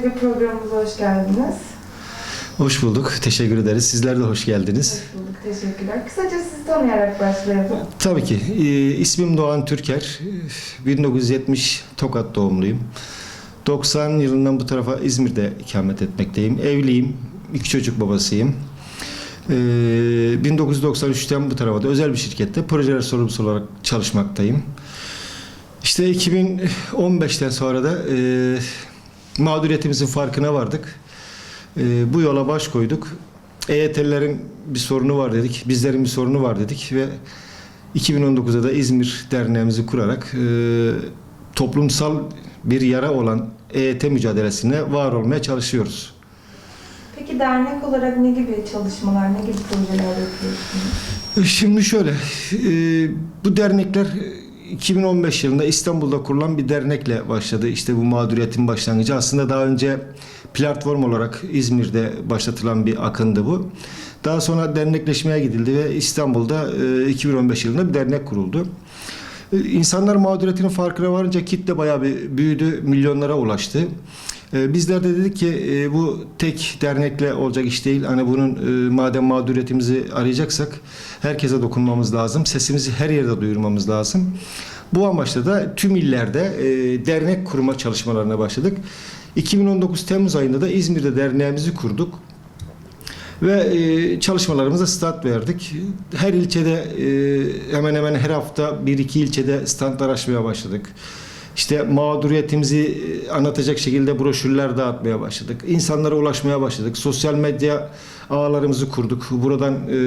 Öncelikle programımıza hoş geldiniz. Hoş bulduk. Teşekkür ederiz. Sizler de hoş geldiniz. Hoş bulduk, teşekkürler. Kısaca sizi tanıyarak başlayalım. Tabii ki. e, ismim Doğan Türker. E, 1970 Tokat doğumluyum. 90 yılından bu tarafa İzmir'de ikamet etmekteyim. Evliyim. İki çocuk babasıyım. E, 1993'ten bu tarafa da özel bir şirkette projeler sorumlusu olarak çalışmaktayım. İşte 2015'ten sonra da e, mağduriyetimizin farkına vardık. E, bu yola baş koyduk. EYT'lilerin bir sorunu var dedik. Bizlerin bir sorunu var dedik ve 2019'da da İzmir Derneğimizi kurarak e, toplumsal bir yara olan EYT mücadelesine var olmaya çalışıyoruz. Peki dernek olarak ne gibi çalışmalar, ne gibi projeler yapıyorsunuz? E, Şimdi şöyle, e, bu dernekler 2015 yılında İstanbul'da kurulan bir dernekle başladı. İşte bu mağduriyetin başlangıcı. Aslında daha önce platform olarak İzmir'de başlatılan bir akındı bu. Daha sonra dernekleşmeye gidildi ve İstanbul'da e, 2015 yılında bir dernek kuruldu. E, İnsanlar mağduriyetinin farkına varınca kitle bayağı bir büyüdü, milyonlara ulaştı. E, Bizler de dedik ki e, bu tek dernekle olacak iş değil. Hani bunun e, madem mağduriyetimizi arayacaksak herkese dokunmamız lazım. Sesimizi her yerde duyurmamız lazım. Bu amaçla da tüm illerde e, dernek kurma çalışmalarına başladık. 2019 Temmuz ayında da İzmir'de derneğimizi kurduk. Ve çalışmalarımıza start verdik. Her ilçede hemen hemen her hafta bir iki ilçede standlar açmaya başladık. İşte mağduriyetimizi e, anlatacak şekilde broşürler dağıtmaya başladık. İnsanlara ulaşmaya başladık. Sosyal medya ağlarımızı kurduk. Buradan e,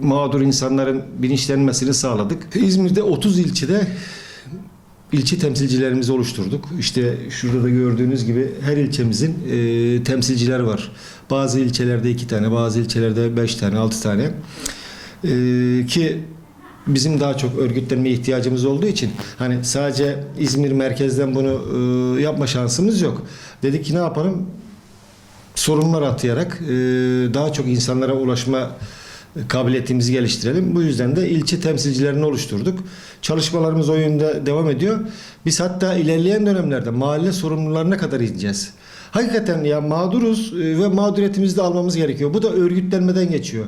mağdur insanların bilinçlenmesini sağladık. İzmir'de 30 ilçede ilçe temsilcilerimizi oluşturduk. İşte şurada da gördüğünüz gibi her ilçemizin e, temsilciler var. Bazı ilçelerde iki tane, bazı ilçelerde beş tane, altı tane. E, ki bizim daha çok örgütlenmeye ihtiyacımız olduğu için hani sadece İzmir merkezden bunu e, yapma şansımız yok. Dedik ki ne yapalım? Sorunlar atayarak e, daha çok insanlara ulaşma kabiliyetimizi geliştirelim. Bu yüzden de ilçe temsilcilerini oluşturduk. Çalışmalarımız o yönde devam ediyor. Biz hatta ilerleyen dönemlerde mahalle sorumlularına kadar ineceğiz. Hakikaten ya mağduruz e, ve mağduriyetimizi de almamız gerekiyor. Bu da örgütlenmeden geçiyor.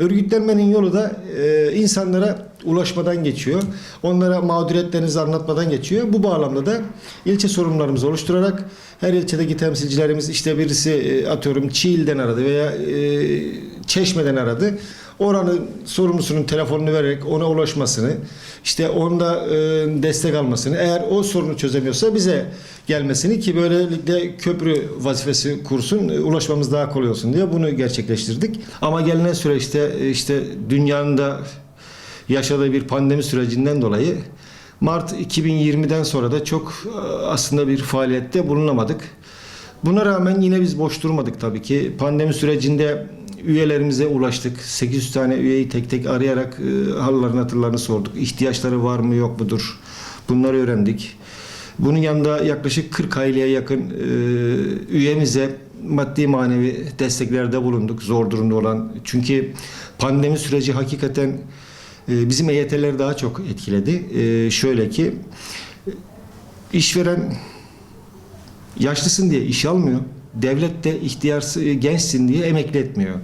Örgütlenmenin yolu da e, insanlara ulaşmadan geçiyor. Onlara mağduriyetlerinizi anlatmadan geçiyor. Bu bağlamda da ilçe sorumlularımızı oluşturarak her ilçedeki temsilcilerimiz işte birisi e, atıyorum Çiğil'den aradı veya e, Çeşme'den aradı. Oranın sorumlusunun telefonunu vererek ona ulaşmasını, işte onda e, destek almasını, eğer o sorunu çözemiyorsa bize gelmesini ki böylelikle köprü vazifesi kursun, e, ulaşmamız daha kolay olsun diye bunu gerçekleştirdik. Ama gelinen süreçte e, işte dünyanın da yaşadığı bir pandemi sürecinden dolayı Mart 2020'den sonra da çok e, aslında bir faaliyette bulunamadık. Buna rağmen yine biz boş durmadık tabii ki. Pandemi sürecinde üyelerimize ulaştık. 800 tane üyeyi tek tek arayarak e, hallerini hatırlarını sorduk. İhtiyaçları var mı yok mudur? Bunları öğrendik. Bunun yanında yaklaşık 40 aileye yakın e, üyemize maddi manevi desteklerde bulunduk. Zor durumda olan. Çünkü pandemi süreci hakikaten e, bizim EYT'leri daha çok etkiledi. E, şöyle ki işveren yaşlısın diye iş almıyor. Devlet de ihtiyar gençsin diye emekli etmiyor.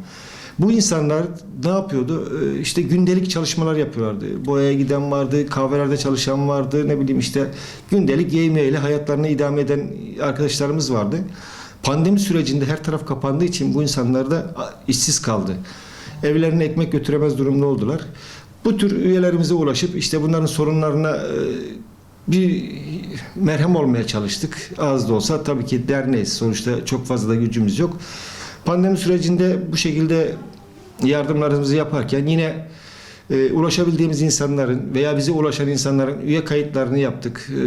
Bu insanlar ne yapıyordu? Ee, İşte gündelik çalışmalar yapıyorlardı. Boyaya giden vardı, kahvelerde çalışan vardı, ne bileyim işte gündelik yemeğiyle hayatlarını idame eden arkadaşlarımız vardı. Pandemi sürecinde her taraf kapandığı için bu insanlar da işsiz kaldı. Evlerine ekmek götüremez durumda oldular. Bu tür üyelerimize ulaşıp işte bunların sorunlarına e, bir merhem olmaya çalıştık. Az da olsa tabii ki derneğiz. Sonuçta çok fazla da gücümüz yok. Pandemi sürecinde bu şekilde yardımlarımızı yaparken yine e, ulaşabildiğimiz insanların veya bize ulaşan insanların üye kayıtlarını yaptık. E,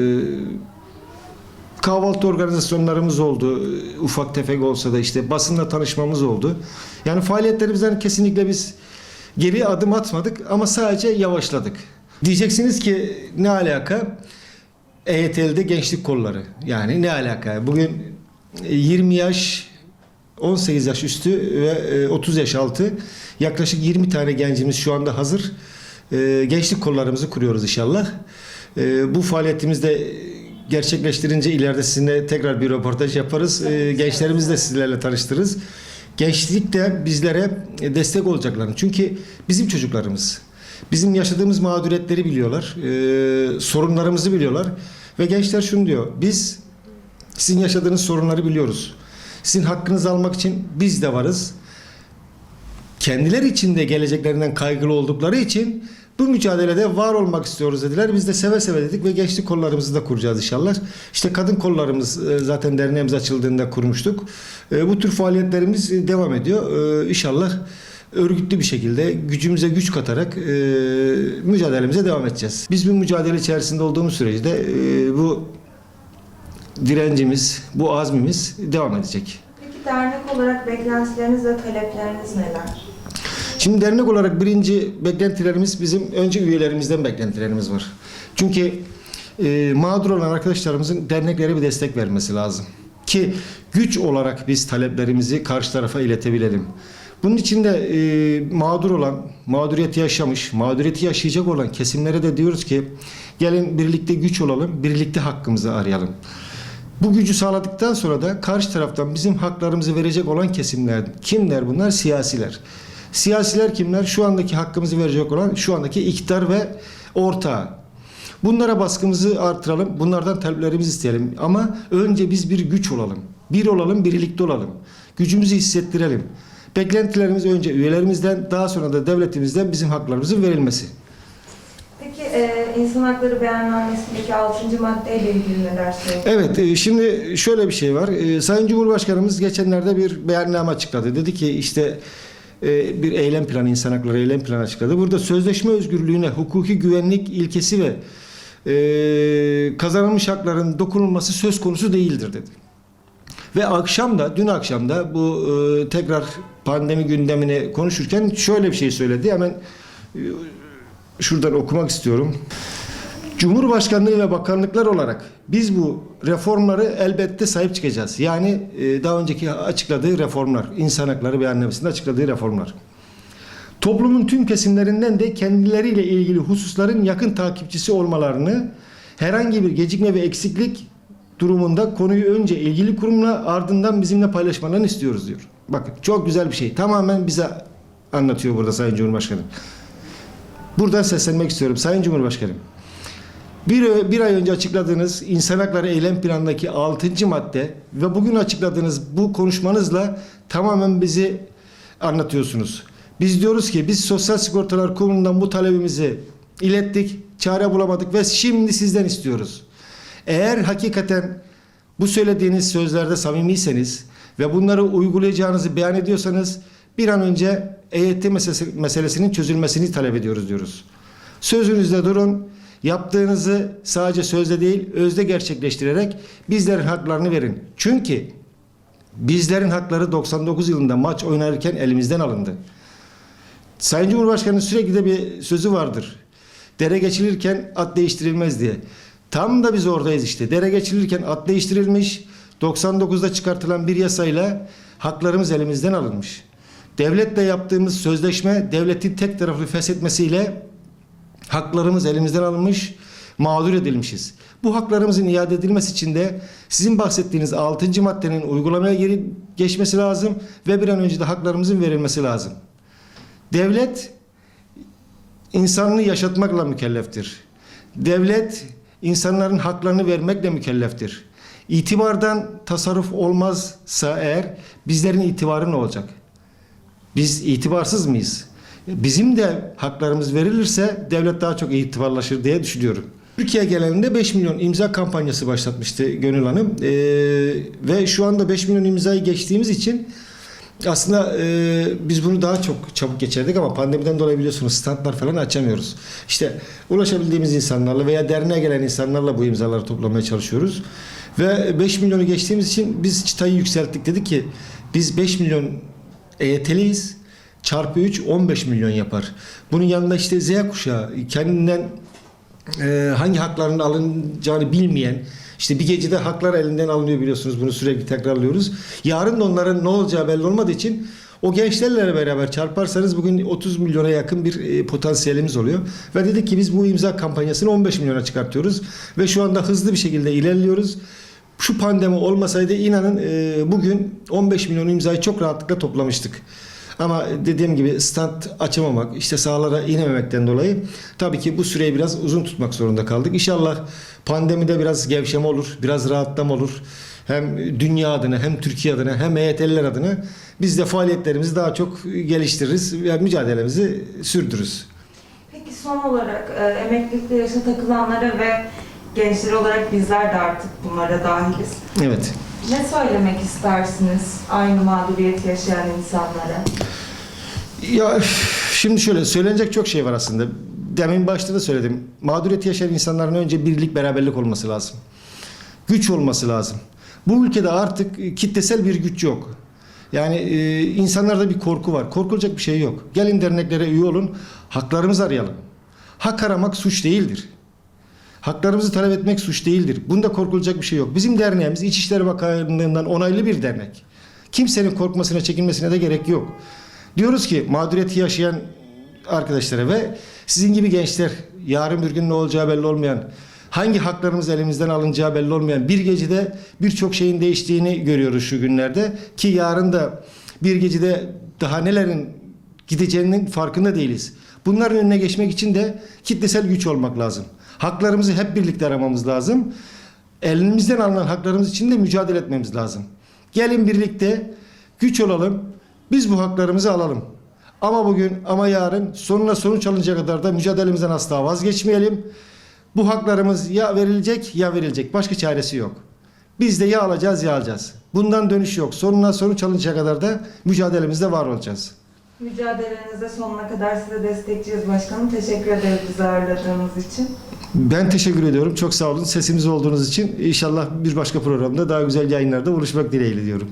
kahvaltı organizasyonlarımız oldu. E, Ufak tefek olsa da işte basınla tanışmamız oldu. Yani faaliyetlerimizden kesinlikle biz geri adım atmadık ama sadece yavaşladık. Diyeceksiniz ki ne alaka? EYT'de gençlik kolları. Yani ne alaka? Bugün 20 yaş, 18 yaş üstü ve 30 yaş altı yaklaşık 20 tane gencimiz şu anda hazır. E, Gençlik kollarımızı kuruyoruz inşallah. E, Bu faaliyetimizde gerçekleştirince ileride sizinle tekrar bir röportaj yaparız. Gençlerimizi de sizlerle tanıştırırız. Gençlik de bizlere destek olacaklar. Çünkü bizim çocuklarımız. Bizim yaşadığımız mağduriyetleri biliyorlar. sorunlarımızı biliyorlar. Ve gençler şunu diyor. Biz sizin yaşadığınız sorunları biliyoruz. Sizin hakkınızı almak için biz de varız. Kendileri için de geleceklerinden kaygılı oldukları için bu mücadelede var olmak istiyoruz dediler. Biz de seve seve dedik ve gençlik kollarımızı da kuracağız inşallah. İşte kadın kollarımız e, zaten derneğimiz açıldığında kurmuştuk. E, Bu tür faaliyetlerimiz e, devam ediyor. İnşallah örgütlü bir şekilde gücümüze güç katarak e, mücadelemize devam edeceğiz. Biz bu mücadele içerisinde olduğumuz sürece de e, bu direncimiz, bu azmimiz devam edecek. Peki dernek olarak beklentileriniz ve talepleriniz neler? Şimdi dernek olarak birinci beklentilerimiz bizim önce üyelerimizden beklentilerimiz var. Çünkü e, mağdur olan arkadaşlarımızın derneklere bir destek vermesi lazım. Ki güç olarak biz taleplerimizi karşı tarafa iletebilelim. Bunun için de e, mağdur olan, mağduriyeti yaşamış, mağduriyeti yaşayacak olan kesimlere de diyoruz ki gelin birlikte güç olalım, birlikte hakkımızı arayalım. Bu gücü sağladıktan sonra da karşı taraftan bizim haklarımızı verecek olan kesimler kimler bunlar? Siyasiler. Siyasiler kimler? Şu andaki hakkımızı verecek olan şu andaki iktidar ve ortağı. Bunlara baskımızı artıralım. Bunlardan taleplerimizi isteyelim. Ama önce biz bir güç olalım. Bir olalım, birlikte olalım. Gücümüzü hissettirelim. Beklentilerimiz önce üyelerimizden, daha sonra da devletimizden bizim haklarımızın verilmesi. Peki e, insan hakları beyannamesindeki 6. maddeyle ilgili neler söyleyeceksiniz? Evet, e, şimdi şöyle bir şey var. E, Sayın Cumhurbaşkanımız geçenlerde bir beyanname açıkladı. Dedi ki işte e, bir eylem planı, insan hakları eylem planı açıkladı. Burada sözleşme özgürlüğüne, hukuki güvenlik ilkesi ve e, kazanılmış hakların dokunulması söz konusu değildir dedi. Ve akşam da, dün akşam da bu e, tekrar pandemi gündemini konuşurken şöyle bir şey söyledi. Hemen e, şuradan okumak istiyorum. Cumhurbaşkanlığı ve bakanlıklar olarak biz bu reformları elbette sahip çıkacağız. Yani e, daha önceki açıkladığı reformlar, insan hakları beyannamesinde açıkladığı reformlar. Toplumun tüm kesimlerinden de kendileriyle ilgili hususların yakın takipçisi olmalarını, herhangi bir gecikme ve eksiklik durumunda konuyu önce ilgili kurumla ardından bizimle paylaşmalarını istiyoruz diyor. Bakın çok güzel bir şey. Tamamen bize anlatıyor burada Sayın Cumhurbaşkanı. Buradan seslenmek istiyorum Sayın Cumhurbaşkanım. Bir, bir ay önce açıkladığınız insan hakları eylem planındaki 6. madde ve bugün açıkladığınız bu konuşmanızla tamamen bizi anlatıyorsunuz. Biz diyoruz ki biz Sosyal Sigortalar Kurumu'ndan bu talebimizi ilettik, çare bulamadık ve şimdi sizden istiyoruz. Eğer hakikaten bu söylediğiniz sözlerde samimiyseniz ve bunları uygulayacağınızı beyan ediyorsanız bir an önce EYT meselesi- meselesinin çözülmesini talep ediyoruz diyoruz. Sözünüzde durun. Yaptığınızı sadece sözde değil, özde gerçekleştirerek bizlerin haklarını verin. Çünkü bizlerin hakları 99 yılında maç oynarken elimizden alındı. Sayın Cumhurbaşkanı'nın sürekli de bir sözü vardır. Dere geçilirken at değiştirilmez diye. Tam da biz oradayız işte. Dere geçilirken at değiştirilmiş. 99'da çıkartılan bir yasayla haklarımız elimizden alınmış. Devletle yaptığımız sözleşme devletin tek taraflı feshetmesiyle haklarımız elimizden alınmış, mağdur edilmişiz. Bu haklarımızın iade edilmesi için de sizin bahsettiğiniz 6. maddenin uygulamaya geri geçmesi lazım ve bir an önce de haklarımızın verilmesi lazım. Devlet insanlığı yaşatmakla mükelleftir. Devlet insanların haklarını vermekle mükelleftir. İtibardan tasarruf olmazsa eğer bizlerin itibarı ne olacak? Biz itibarsız mıyız? Bizim de haklarımız verilirse devlet daha çok itibarlaşır diye düşünüyorum. Türkiye genelinde 5 milyon imza kampanyası başlatmıştı Gönül Hanım. Ee, ve şu anda 5 milyon imzayı geçtiğimiz için aslında e, biz bunu daha çok çabuk geçerdik ama pandemiden dolayı biliyorsunuz standlar falan açamıyoruz. İşte ulaşabildiğimiz insanlarla veya derneğe gelen insanlarla bu imzaları toplamaya çalışıyoruz. Ve 5 milyonu geçtiğimiz için biz çıtayı yükselttik. Dedik ki biz 5 milyon EYT'liyiz. Çarpı 3 15 milyon yapar. Bunun yanında işte Z kuşağı kendinden e, hangi haklarının alınacağını bilmeyen İşte bir gecede haklar elinden alınıyor biliyorsunuz. Bunu sürekli tekrarlıyoruz. Yarın da onların ne olacağı belli olmadığı için o gençlerle beraber çarparsanız bugün 30 milyona yakın bir e, potansiyelimiz oluyor. Ve dedik ki biz bu imza kampanyasını 15 milyona çıkartıyoruz. Ve şu anda hızlı bir şekilde ilerliyoruz. Şu pandemi olmasaydı inanın e, bugün 15 milyon imzayı çok rahatlıkla toplamıştık. Ama dediğim gibi stand açamamak, işte sahalara inememekten dolayı tabii ki bu süreyi biraz uzun tutmak zorunda kaldık. İnşallah pandemide biraz gevşeme olur, biraz rahatlama olur. Hem dünya adına hem Türkiye adına hem EYT'liler adına biz de faaliyetlerimizi daha çok geliştiririz ve mücadelemizi sürdürürüz. Peki son olarak e, emeklilikte yaşa takılanlara ve gençler olarak bizler de artık bunlara dahiliz. Evet. Ne söylemek istersiniz aynı mağduriyet yaşayan insanlara? Ya şimdi şöyle söylenecek çok şey var aslında. Demin başta da söyledim. Mağduriyet yaşayan insanların önce birlik beraberlik olması lazım. Güç olması lazım. Bu ülkede artık kitlesel bir güç yok. Yani e, insanlarda bir korku var. Korkulacak bir şey yok. Gelin derneklere üye olun. Haklarımızı arayalım. Hak aramak suç değildir. Haklarımızı talep etmek suç değildir. Bunda korkulacak bir şey yok. Bizim derneğimiz İçişleri Bakanlığı'ndan onaylı bir dernek. Kimsenin korkmasına, çekinmesine de gerek yok. Diyoruz ki mağduriyeti yaşayan arkadaşlara ve sizin gibi gençler yarın bir gün ne olacağı belli olmayan, hangi haklarımız elimizden alınacağı belli olmayan bir gecede birçok şeyin değiştiğini görüyoruz şu günlerde ki yarın da bir gecede daha nelerin gideceğinin farkında değiliz. Bunların önüne geçmek için de kitlesel güç olmak lazım. Haklarımızı hep birlikte aramamız lazım. Elimizden alınan haklarımız için de mücadele etmemiz lazım. Gelin birlikte güç olalım. Biz bu haklarımızı alalım. Ama bugün ama yarın sonuna sonuç alınacak kadar da mücadelemizden asla vazgeçmeyelim. Bu haklarımız ya verilecek ya verilecek. Başka çaresi yok. Biz de ya alacağız ya alacağız. Bundan dönüş yok. Sonuna sonuç alınacak kadar da mücadelemizde var olacağız. Mücadelenizde sonuna kadar size destekçiyiz başkanım. Teşekkür ederiz bizi ağırladığınız için. Ben teşekkür ediyorum. Çok sağ olun. Sesimiz olduğunuz için. İnşallah bir başka programda daha güzel yayınlarda buluşmak dileğiyle diyorum.